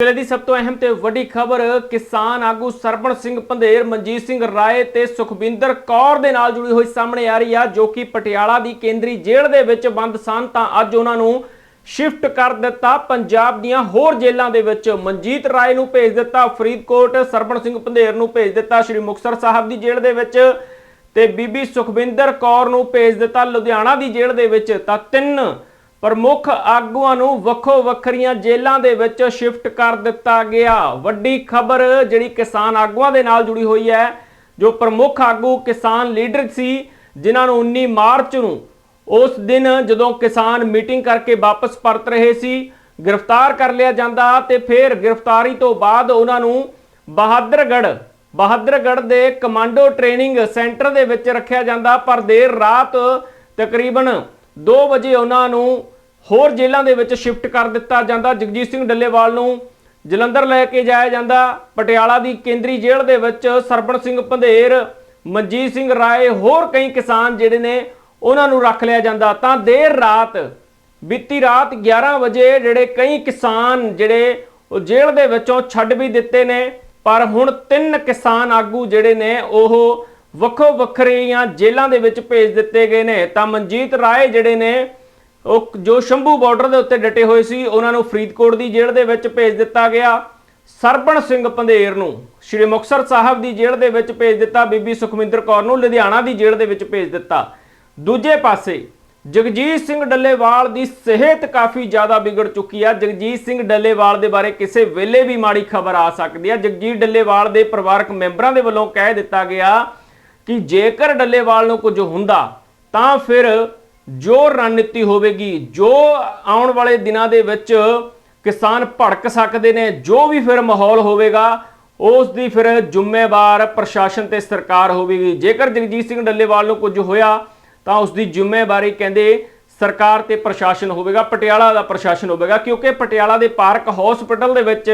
ਵੇਲੇ ਦੀ ਸਭ ਤੋਂ ਅਹਿਮ ਤੇ ਵੱਡੀ ਖਬਰ, ਕਿਸਾਨ ਆਗੂ ਸਰਪਣ ਸਿੰਘ ਪੰਧੇਰ, ਮਨਜੀਤ ਸਿੰਘ ਰਾਏ ਤੇ ਸੁਖਬਿੰਦਰ ਕੌਰ ਦੇ ਨਾਲ ਜੁੜੀ ਹੋਈ ਸਾਹਮਣੇ ਆ ਰਹੀ ਆ, ਜੋ ਕਿ ਪਟਿਆਲਾ ਦੀ ਕੇਂਦਰੀ ਜੇਲ੍ਹ ਦੇ ਵਿੱਚ ਬੰਦ ਸਨ, ਤਾਂ ਅੱਜ ਉਹਨਾਂ ਨੂੰ ਸ਼ਿਫਟ ਕਰ ਦਿੱਤਾ ਪੰਜਾਬ ਦੀਆਂ ਹੋਰ ਜੇਲ੍ਹਾਂ ਦੇ ਵਿੱਚ। ਮਨਜੀਤ ਰਾਏ ਨੂੰ ਭੇਜ ਦਿੱਤਾ ਫਰੀਦਕੋਟ, ਸਰਪਣ ਸਿੰਘ ਪੰਧੇਰ ਨੂੰ ਭੇਜ ਦਿੱਤਾ ਸ਼੍ਰੀ ਮੁਕਤਸਰ ਸਾਹਿਬ ਦੀ ਜੇਲ੍ਹ ਦੇ ਵਿੱਚ ਤੇ ਬੀਬੀ ਸੁਖਬਿੰਦਰ ਕੌਰ ਨੂੰ ਭੇਜ ਦਿੱਤਾ ਲੁਧਿਆਣਾ ਦੀ ਜੇਲ੍ਹ ਦੇ ਵਿੱਚ। ਤਾਂ ਤਿੰਨ ਪ੍ਰਮੁੱਖ ਆਗੂਆਂ ਨੂੰ ਵੱਖੋ ਵੱਖਰੀਆਂ ਜੇਲ੍ਹਾਂ ਦੇ ਵਿੱਚ ਸ਼ਿਫਟ ਕਰ ਦਿੱਤਾ ਗਿਆ। ਵੱਡੀ ਖਬਰ ਜਿਹੜੀ ਕਿਸਾਨ ਆਗੂਆਂ ਦੇ ਨਾਲ ਜੁੜੀ ਹੋਈ ਹੈ, ਜੋ ਪ੍ਰਮੁੱਖ ਆਗੂ ਕਿਸਾਨ ਲੀਡਰ ਸੀ, ਜਿਨ੍ਹਾਂ ਨੂੰ 19 ਮਾਰਚ ਨੂੰ ਉਸ ਦਿਨ ਜਦੋਂ ਕਿਸਾਨ ਮੀਟਿੰਗ ਕਰਕੇ ਵਾਪਸ ਪਰਤ ਰਹੇ ਸੀ, ਗ੍ਰਿਫਤਾਰ ਕਰ ਲਿਆ ਜਾਂਦਾ ਤੇ ਫਿਰ ਗ੍ਰਿਫਤਾਰੀ ਤੋਂ ਬਾਅਦ ਉਹਨਾਂ ਨੂੰ ਬਹਾਦਰਗੜ੍ਹ ਬਹਾਦਰਗੜ੍ਹ ਦੇ ਕਮਾਂਡੋ ਟ੍ਰੇਨਿੰਗ ਸੈਂਟਰ ਦੇ ਵਿੱਚ ਰੱਖਿਆ ਜਾਂਦਾ। ਪਰ ਦੇਰ ਰਾਤ ਤਕਰੀਬਨ 2 ਵਜੇ ਉਹਨਾਂ ਨੂੰ ਹੋਰ ਜੇਲ੍ਹਾਂ ਦੇ ਵਿੱਚ ਸ਼ਿਫਟ ਕਰ ਦਿੱਤਾ ਜਾਂਦਾ। ਜਗਜੀਤ ਸਿੰਘ ਡੱਲੇਵਾਲ ਨੂੰ ਜਲੰਧਰ ਲੈ ਕੇ ਜਾਇਆ ਜਾਂਦਾ। ਪਟਿਆਲਾ ਦੀ ਕੇਂਦਰੀ ਜੇਲ੍ਹ ਦੇ ਵਿੱਚ ਸਰਬਣ ਸਿੰਘ ਪੰਧੇਰ, ਮਨਜੀਤ ਸਿੰਘ ਰਾਏ, ਹੋਰ ਕਈ ਕਿਸਾਨ ਜਿਹੜੇ ਨੇ, ਉਹਨਾਂ ਨੂੰ ਰੱਖ ਲਿਆ ਜਾਂਦਾ। ਤਾਂ ਦੇਰ ਰਾਤ, ਬੀਤੀ ਰਾਤ 11 ਵਜੇ ਜਿਹੜੇ ਕਈ ਕਿਸਾਨ ਜਿਹੜੇ ਉਹ ਜੇਲ੍ਹ ਦੇ ਵਿੱਚੋਂ ਛੱਡ ਵੀ ਦਿੱਤੇ ਨੇ, ਪਰ ਹੁਣ ਤਿੰਨ ਕਿਸਾਨ ਆਗੂ ਜਿਹੜੇ ਨੇ, ਉਹ ਵੱਖੋ ਵੱਖਰੀਆਂ ਜੇਲ੍ਹਾਂ ਦੇ ਵਿੱਚ ਭੇਜ ਦਿੱਤੇ ਗਏ ਨੇ। ਤਾਂ ਮਨਜੀਤ ਰਾਏ ਜਿਹੜੇ ਨੇ, ਉਹ ਜੋ ਸ਼ੰਭੂ ਬਾਰਡਰ ਦੇ ਉੱਤੇ ਡਟੇ ਹੋਏ ਸੀ, ਉਹਨਾਂ ਨੂੰ ਫਰੀਦਕੋਟ ਦੀ ਜੇਲ੍ਹ ਦੇ ਵਿੱਚ ਭੇਜ ਦਿੱਤਾ ਗਿਆ। ਸਰਬਣ ਸਿੰਘ ਪੰਧੇਰ ਨੂੰ, ਸ਼੍ਰੀ ਮੁਕਤਸਰ ਸਾਹਿਬ ਦੀ ਜੇਲ੍ਹ ਦੇ ਵਿੱਚ ਭੇਜ ਦਿੱਤਾ, ਬੀਬੀ ਸੁਖਮਿੰਦਰ ਕੌਰ ਨੂੰ ਲੁਧਿਆਣਾ ਦੀ ਜੇਲ੍ਹ ਦੇ ਵਿੱਚ ਭੇਜ ਦਿੱਤਾ। ਦੂਜੇ ਪਾਸੇ, ਜਗਜੀਤ ਸਿੰਘ ਡੱਲੇਵਾਲ ਦੀ ਸਿਹਤ ਕਾਫੀ ਜ਼ਿਆਦਾ ਵਿਗੜ ਚੁੱਕੀ ਆ। ਜਗਜੀਤ ਸਿੰਘ ਡੱਲੇਵਾਲ ਦੇ ਬਾਰੇ ਕਿਸੇ ਵੇਲੇ ਵੀ ਮਾੜੀ ਖਬਰ ਆ ਸਕਦੀ ਆ। ਜਗਜੀਤ ਡੱਲੇਵਾਲ ਦੇ ਪਰਿਵਾਰਕ ਮੈਂਬਰਾਂ ਦੇ ਵੱਲੋਂ ਕਹਿ ਦਿੱਤਾ ਗਿਆ ਕਿ ਜੇਕਰ ਡੱਲੇਵਾਲ ਨੂੰ ਕੁਝ ਹੁੰਦਾ, ਤਾਂ ਫਿਰ ਜੋ ਰਣਨੀਤੀ ਹੋਵੇਗੀ, ਜੋ ਆਉਣ ਵਾਲੇ ਦਿਨਾਂ ਦੇ ਵਿੱਚ ਕਿਸਾਨ ਭੜਕ ਸਕਦੇ ਨੇ, ਜੋ ਵੀ ਫਿਰ ਮਾਹੌਲ ਹੋਵੇਗਾ, ਉਸ ਦੀ ਫਿਰ ਜ਼ਿੰਮੇਵਾਰ ਪ੍ਰਸ਼ਾਸਨ ਤੇ ਸਰਕਾਰ ਹੋਵੇਗੀ। ਜੇਕਰ ਜਗਜੀਤ ਸਿੰਘ ਡੱਲੇਵਾਲ ਨੂੰ ਕੁਝ ਹੋਇਆ, ਤਾਂ ਉਸ ਦੀ ਜ਼ਿੰਮੇਵਾਰੀ ਕਹਿੰਦੇ ਸਰਕਾਰ ਤੇ ਪ੍ਰਸ਼ਾਸਨ ਹੋਵੇਗਾ, ਪਟਿਆਲਾ ਦਾ ਪ੍ਰਸ਼ਾਸਨ ਹੋਵੇਗਾ, ਕਿਉਂਕਿ ਪਟਿਆਲਾ ਦੇ ਪਾਰਕ ਹਸਪੀਟਲ ਦੇ ਵਿੱਚ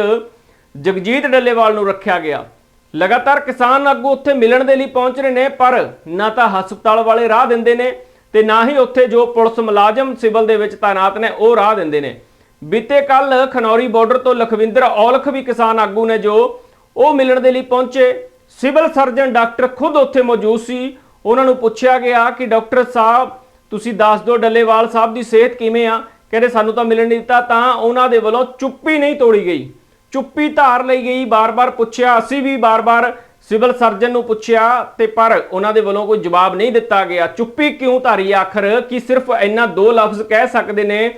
ਜਗਜੀਤ ਡੱਲੇਵਾਲ ਨੂੰ ਰੱਖਿਆ ਗਿਆ। ਲਗਾਤਾਰ ਕਿਸਾਨ ਆਗੂ ਉੱਥੇ ਮਿਲਣ ਦੇ ਲਈ ਪਹੁੰਚ ਰਹੇ ਨੇ, ਪਰ ਨਾ ਤਾਂ ਹਸਪਤਾਲ ਵਾਲੇ ਰਾਹ ਦਿੰਦੇ ਨੇ ਤੇ ਨਾ ਹੀ ਉੱਥੇ ਜੋ ਪੁਲਿਸ ਮੁਲਾਜ਼ਮ ਸਿਵਲ ਦੇ ਵਿੱਚ ਤਾਇਨਾਤ ਨੇ, ਉਹ ਰਾਹ ਦਿੰਦੇ ਨੇ। ਬੀਤੇ ਕੱਲ ਖਨੌਰੀ ਬਾਰਡਰ ਤੋਂ ਲਖਵਿੰਦਰ ਔਲਖ ਵੀ ਕਿਸਾਨ ਆਗੂ ਨੇ ਜੋ ਉਹ ਮਿਲਣ ਦੇ ਲਈ ਪਹੁੰਚੇ। ਸਿਵਲ ਸਰਜਨ ਡਾਕਟਰ ਖੁਦ ਉੱਥੇ ਮੌਜੂਦ ਸੀ। ਉਹਨਾਂ ਨੂੰ ਪੁੱਛਿਆ ਗਿਆ ਕਿ ਡਾਕਟਰ ਸਾਹਿਬ, ਤੁਸੀਂ ਦੱਸ ਦਿਓ ਡੱਲੇਵਾਲ ਸਾਹਿਬ ਦੀ ਸਿਹਤ ਕਿਵੇਂ ਆ? ਕਹਿੰਦੇ ਸਾਨੂੰ ਤਾਂ ਮਿਲਣ ਨਹੀਂ ਦਿੱਤਾ, ਤਾਂ ਉਹਨਾਂ ਦੇ ਵੱਲੋਂ ਚੁੱਪੀ ਨਹੀਂ ਤੋੜੀ ਗਈ। ਚੁੱਪੀ ਧਾਰ ਲਈ ਗਈ, ਬਾਰ-ਬਾਰ ਪੁੱਛਿਆ, ਅਸੀਂ ਵੀ ਬਾਰ-ਬਾਰ ਸਿਵਲ ਸਰਜਨ ਨੂੰ ਪੁੱਛਿਆ ਤੇ ਪਰ ਉਹਨਾਂ ਦੇ ਵੱਲੋਂ ਕੋਈ ਜਵਾਬ ਨਹੀਂ ਦਿੱਤਾ ਗਿਆ। ਚੁੱਪੀ ਕਿਉਂ ਧਾਰੀ ਆਖਰ? ਕਿ ਸਿਰਫ ਇੰਨਾ ਦੋ ਲਫ਼ਜ਼ ਕਹਿ ਸਕਦੇ ਨੇ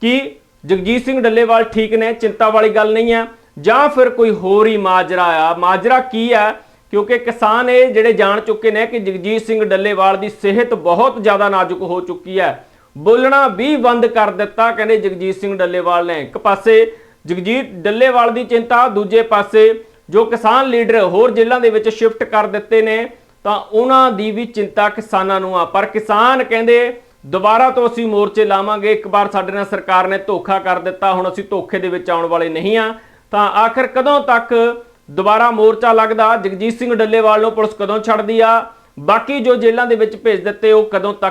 ਕਿ ਜਗਜੀਤ ਸਿੰਘ ਡੱਲੇਵਾਲ ਠੀਕ ਨੇ, ਚਿੰਤਾ ਵਾਲੀ ਗੱਲ ਨਹੀਂ ਹੈ। ਜਾਂ ਫਿਰ ਕੋਈ ਹੋਰ ਹੀ ਮਾਜਰਾ ਆ? ਮਾਜਰਾ ਕੀ ਹੈ? ਕਿਉਂਕਿ ਕਿਸਾਨ ਇਹ ਜਿਹੜੇ ਜਾਣ ਚੁੱਕੇ ਨੇ ਕਿ ਜਗਜੀਤ ਸਿੰਘ ਡੱਲੇਵਾਲ ਦੀ ਸਿਹਤ ਬਹੁਤ ਜ਼ਿਆਦਾ ਨਾਜ਼ੁਕ ਹੋ ਚੁੱਕੀ ਹੈ। ਬੋਲਣਾ ਵੀ ਬੰਦ ਕਰ ਦਿੱਤਾ, ਕਹਿੰਦੇ ਜਗਜੀਤ ਸਿੰਘ ਡੱਲੇਵਾਲ ਨੇ। ਇੱਕ ਪਾਸੇ ਜਗਜੀਤ ਡੱਲੇਵਾਲ ਦੀ ਚਿੰਤਾ, ਦੂਜੇ ਪਾਸੇ ਜੋ ਕਿਸਾਨ ਲੀਡਰ ਹੋਰ ਜ਼ਿਲ੍ਹਿਆਂ ਦੇ ਵਿੱਚ ਸ਼ਿਫਟ ਕਰ ਦਿੱਤੇ ਨੇ, ਤਾਂ ਉਹਨਾਂ ਦੀ ਵੀ ਚਿੰਤਾ ਕਿਸਾਨਾਂ ਨੂੰ ਆ। ਪਰ ਕਿਸਾਨ ਕਹਿੰਦੇ, ਦੁਬਾਰਾ ਤੋਂ ਅਸੀਂ ਮੋਰਚੇ ਲਾਵਾਂਗੇ। ਇੱਕ ਵਾਰ ਸਾਡੇ ਨਾਲ ਸਰਕਾਰ ਨੇ ਧੋਖਾ ਕਰ ਦਿੱਤਾ, ਹੁਣ ਅਸੀਂ ਧੋਖੇ ਦੇ ਵਿੱਚ ਆਉਣ ਵਾਲੇ ਨਹੀਂ ਆ। ਤਾਂ ਆਖਰ ਕਦੋਂ ਤੱਕ ਦੁਬਾਰਾ ਮੋਰਚਾ ਲੱਗਦਾ? ਜਗਜੀਤ ਸਿੰਘ ਡੱਲੇਵਾਲ ਨੂੰ ਪੁਲਿਸ ਕਦੋਂ ਛੱਡਦੀ ਆ? ਬਾਕੀ ਜੋ ਜੇਲ੍ਹਾਂ ਦੇ ਵਿੱਚ ਭੇਜ ਦਿੱਤੇ, ਉਹ ਕਦੋਂ ਤੱਕ